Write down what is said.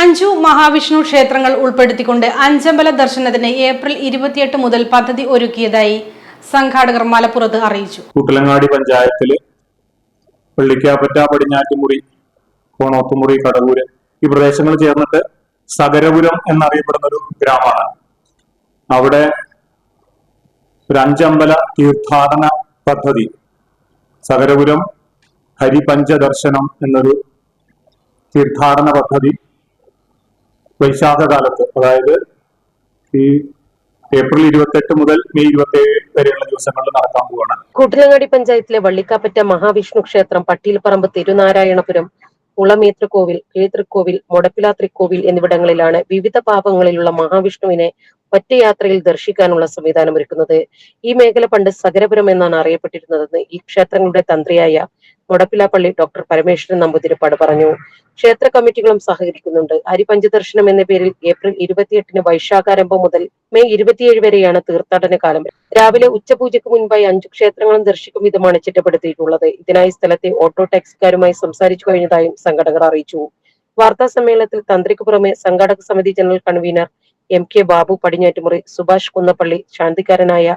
അഞ്ചു മഹാവിഷ്ണു ക്ഷേത്രങ്ങൾ ഉൾപ്പെടുത്തിക്കൊണ്ട് അഞ്ചമ്പല ദർശനത്തിന് ഏപ്രിൽ ഇരുപത്തിയെട്ട് മുതൽ പദ്ധതി ഒരുക്കിയതായി സംഘാടകർ മലപ്പുറത്ത് അറിയിച്ചു. കുട്ടലങ്ങാടി പഞ്ചായത്തിൽ വെള്ളിക്കാപ്പറ്റ പടിഞ്ഞാറ്റുമുറി കോണോത്തുമുറി കടവൂര് ഈ പ്രദേശങ്ങൾ ചേർന്നിട്ട് സകരപുരം എന്നറിയപ്പെടുന്ന ഒരു ഗ്രാമമാണ്. അവിടെ ഒരു അഞ്ചമ്പല തീർത്ഥാടന പദ്ധതി സകരപുരം ഹരിപഞ്ചദർശനം എന്നൊരു തീർത്ഥാടന പദ്ധതി വൈശാഖ കാലത്ത് അതായത് ഈ ഏപ്രിൽ ഇരുപത്തെട്ട് മുതൽ മെയ് ഇരുപത്തി ഏഴ് വരെയുള്ള ദിവസങ്ങളിൽ നടക്കാൻ പോവുകയാണ് കൂട്ടിലങ്ങാടി പഞ്ചായത്തിലെ വള്ളിക്കാപ്പറ്റ മഹാവിഷ്ണു ക്ഷേത്രം പട്ടിയിൽപ്പറമ്പ് തിരുനാരായണപുരം ഉളമേത്രക്കോവിൽ കീഴ്തൃക്കോവിൽ മുടപ്പിലാത്രിക്കോവിൽ എന്നിവിടങ്ങളിലാണ് വിവിധ പാപങ്ങളിലുള്ള മഹാവിഷ്ണുവിനെ ഒറ്റയാത്രയിൽ ദർശിക്കാനുള്ള സംവിധാനം ഒരുക്കുന്നത്. ഈ മേഖല പണ്ട് സകരപുരം എന്നാണ് അറിയപ്പെട്ടിരുന്നതെന്ന് ഈ ക്ഷേത്രങ്ങളുടെ തന്ത്രിയായ മുടപ്പിലാപ്പള്ളി ഡോക്ടർ പരമേശ്വരൻ നമ്പൂതിരിപ്പാട് പറഞ്ഞു. ക്ഷേത്ര കമ്മിറ്റികളും സഹകരിക്കുന്നുണ്ട്. ഹരിപഞ്ചദർശനം എന്ന പേരിൽ ഏപ്രിൽ ഇരുപത്തിയെട്ടിന് വൈശാഖാരംഭം മുതൽ മെയ് ഇരുപത്തിയേഴ് വരെയാണ് തീർത്ഥാടന കാലം. രാവിലെ ഉച്ചപൂജയ്ക്ക് മുൻപായി അഞ്ചു ക്ഷേത്രങ്ങളും ദർശിക്കും വിധമാണ് ചിട്ടപ്പെടുത്തിയിട്ടുള്ളത്. ഇതിനായി സ്ഥലത്തെ ഓട്ടോ ടാക്സിക്കാരുമായി സംസാരിച്ചു കഴിഞ്ഞതായും സംഘടകർ അറിയിച്ചു. വാർത്താ സമ്മേളനത്തിൽ തന്ത്രിക്ക് പുറമെ സംഘാടക സമിതി general convener M K Babu Padinjattumuri Subhash Kunnappally ശാന്തിക്കാരനായ